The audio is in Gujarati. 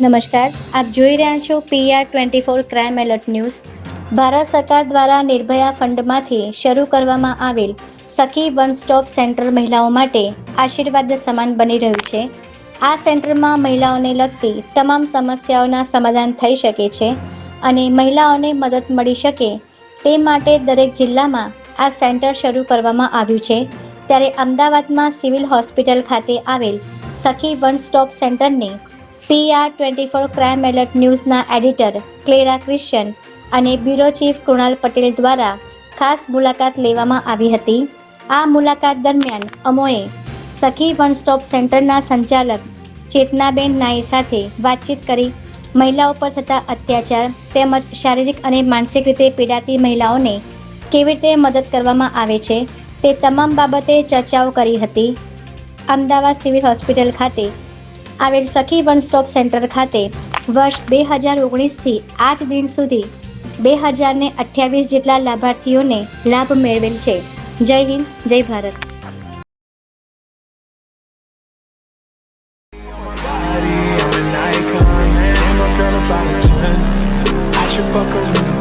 નમસ્કાર, આપ જોઈ રહ્યા છો PR twenty four crime alert news. Bharat સરકાર દ્વારા નિર્ભયા ફંડમાંથી શરૂ કરવામાં આવેલ સખી વન સ્ટોપ સેન્ટર મહિલાઓ માટે આશીર્વાદ સમાન બની રહ્યું છે. આ સેન્ટરમાં મહિલાઓને લગતી તમામ સમસ્યાઓના સમાધાન થઈ શકે છે અને મહિલાઓને મદદ મળી શકે તે માટે દરેક જિલ્લામાં આ સેન્ટર શરૂ કરવામાં આવ્યું છે. ત્યારે અમદાવાદમાં સિવિલ હોસ્પિટલ ખાતે આવેલ સખી વન સ્ટોપ સેન્ટરની PR twenty four crime alert ન્યૂઝના editor Clara Christian અને બ્યુરો ચીફ કૃણાલ પટેલ દ્વારા ખાસ મુલાકાત લેવામાં આવી હતી. આ મુલાકાત દરમિયાન અમોએ સખી વન સ્ટોપ સેન્ટરના સંચાલક ચેતનાબેન નાઈ સાથે વાતચીત કરી. મહિલાઓ પર થતા અત્યાચાર તેમજ શારીરિક અને માનસિક રીતે પીડાતી મહિલાઓને કેવી રીતે મદદ કરવામાં આવે છે તે તમામ બાબતે ચર્ચાઓ કરી હતી. અમદાવાદ સિવિલ હોસ્પિટલ ખાતે આવેલ સખી વન સ્ટોપ સેન્ટર ખાતે વર્ષ બે હજાર ઓગણીસથી આજ દિન સુધી બે હજાર ને અઠ્યાવીસ જેટલા લાભાર્થીઓને લાભ મેળવેલ છે. જય હિન્દ, જય ભારત. Fuck up in